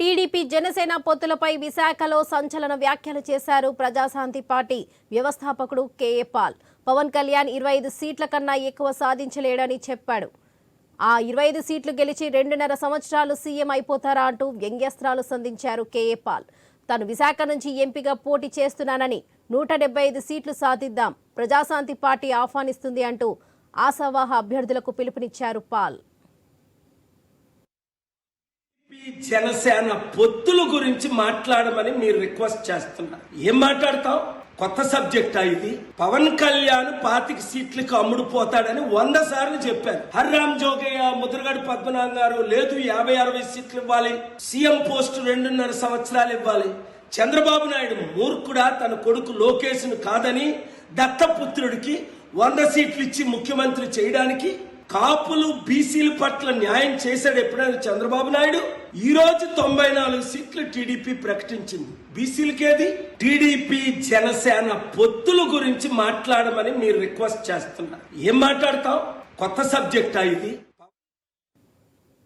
TDP Janasena పొత్తులపై విశాఖలో సంచలన వ్యాఖ్యలు చేశారు ప్రజాశాంతి పార్టీ వ్యవస్థాపకుడు కేఏ పాల్. పవన్ కళ్యాణ్ ఇరవై ఐదు సీట్ల కన్నా ఎక్కువ సాధించలేడని చెప్పాడు. ఆ ఇరవై ఐదు సీట్లు గెలిచి రెండున్నర సంవత్సరాలు సీఎం అయిపోతారా అంటూ వ్యంగ్యస్త్రాలు సంధించారు కేఏ పాల్. తాను విశాఖ నుంచి ఎంపీగా పోటీ చేస్తున్నానని నూట డెబ్బై ఐదు సీట్లు సాధిద్దాం ప్రజాశాంతి పార్టీ ఆహ్వానిస్తుంది అంటూ ఆశావాహ అభ్యర్థులకు పిలుపునిచ్చారు పాల్ ఈ జనసేన పొత్తుల గురించి మాట్లాడమని మీరు రిక్వెస్ట్ చేస్తున్నారు ఏం మాట్లాడతాం కొత్త సబ్జెక్టా ఇది? పవన్ కళ్యాణ్ పాతిక సీట్లకు అమ్ముడు పోతాడని వంద సార్లు చెప్పారు హర్రామ్ జోగయ్య ముద్రగడ పద్మనాభం గారు లేదు యాభై అరవై సీట్లు ఇవ్వాలి. సీఎం పోస్ట్ రెండున్నర సంవత్సరాలు ఇవ్వాలి. చంద్రబాబు నాయుడు మూర్ఖుడా తన కొడుకు లోకేష్ను కాదని దత్తపుత్రుడికి వంద సీట్లు ఇచ్చి ముఖ్యమంత్రి చేయడానికి కాపులు బీసీల పట్ల న్యాయం చేశాడు ఎప్పుడైనా చంద్రబాబు నాయుడు? ఈ రోజు తొంభై నాలుగు సీట్లు టీడీపీ ప్రకటించింది. బీసీలకేది? టీడీపీ జనసేన పొత్తుల గురించి మాట్లాడమని మీరు రిక్వెస్ట్ చేస్తున్నారు. ఏం మాట్లాడతాం కొత్త సబ్జెక్టా ఇది?